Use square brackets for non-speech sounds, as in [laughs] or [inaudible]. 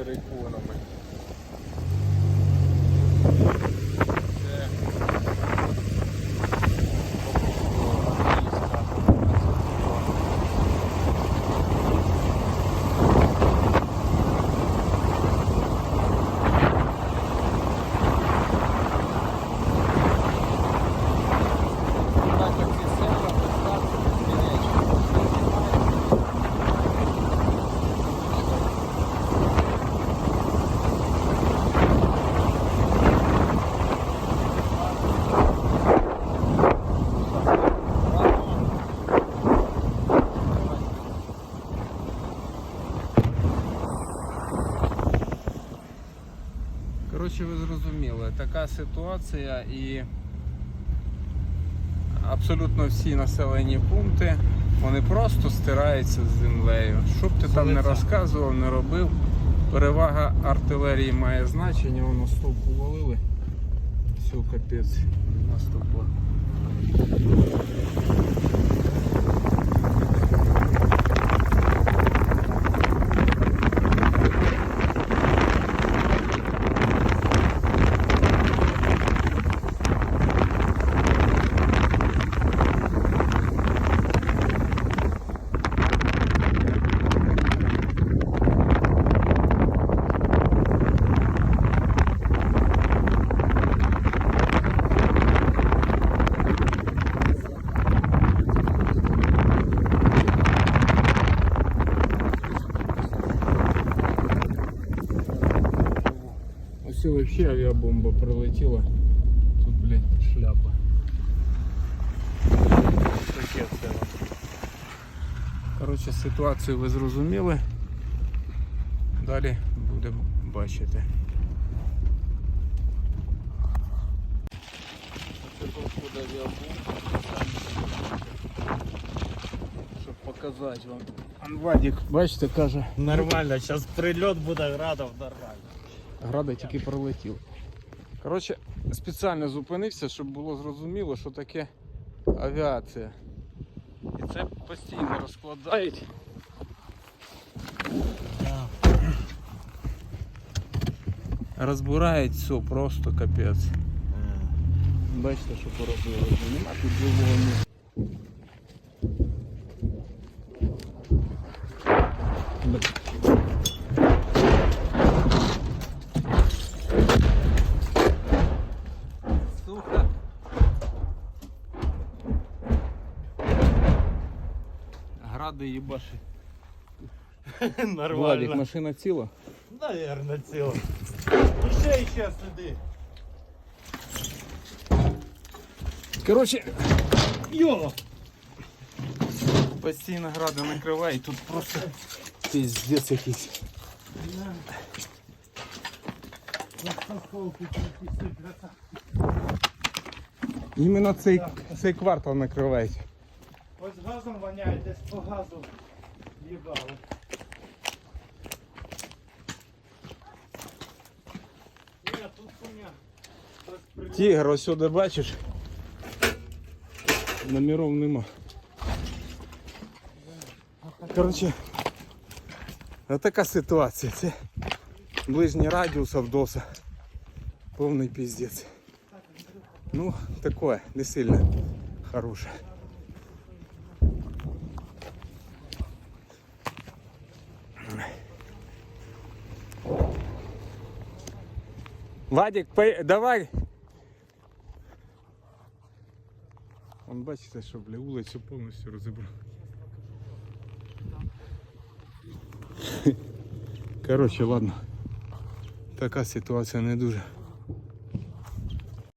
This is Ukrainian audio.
териконами. Коротше, ви зрозуміли, така ситуація і абсолютно всі населені пункти вони просто стираються з землею. Що б ти там не розказував, не робив. Перевага артилерії має значення, воно стовпу валили. Все, капець, наступа. Ось вообще авіабомба прилетіла. Тут, блядь, шляпа. Таке це. Коротше, ситуацію ви зрозуміли. Далі будемо бачити. Щоб показати вам. Вадик, бачите, каже, Нормально, зараз прильот буде градов нормально. Града тільки пролетів. Коротше, спеціально зупинився, щоб було зрозуміло, що таке авіація. І це постійно розкладають. Розбирають все, просто капець. Бачите, що поробили. Нема тут живого місця. Сука. Гради. [laughs] Владик, Нормально. машина ціла? Наверно, ціло. Ще і ще сиди. Коротше, Йо! постійно гради накриває, тут просто піздець якийсь. Іменно цей, цей квартал накривають. Ось газом воняє, десь по газу їбало. Ні, тут хуйня. Тігр, ось сюди бачиш. Номеров нема. Коротше, така ситуація. Це ближній радіус Авдоса. Повний піздець. Ну, такое, не сильно хороше. Вадик, пой- давай. Он бачите, що бля, вулицю повністю розібрав. Коротше, ладно. Така ситуація не дуже.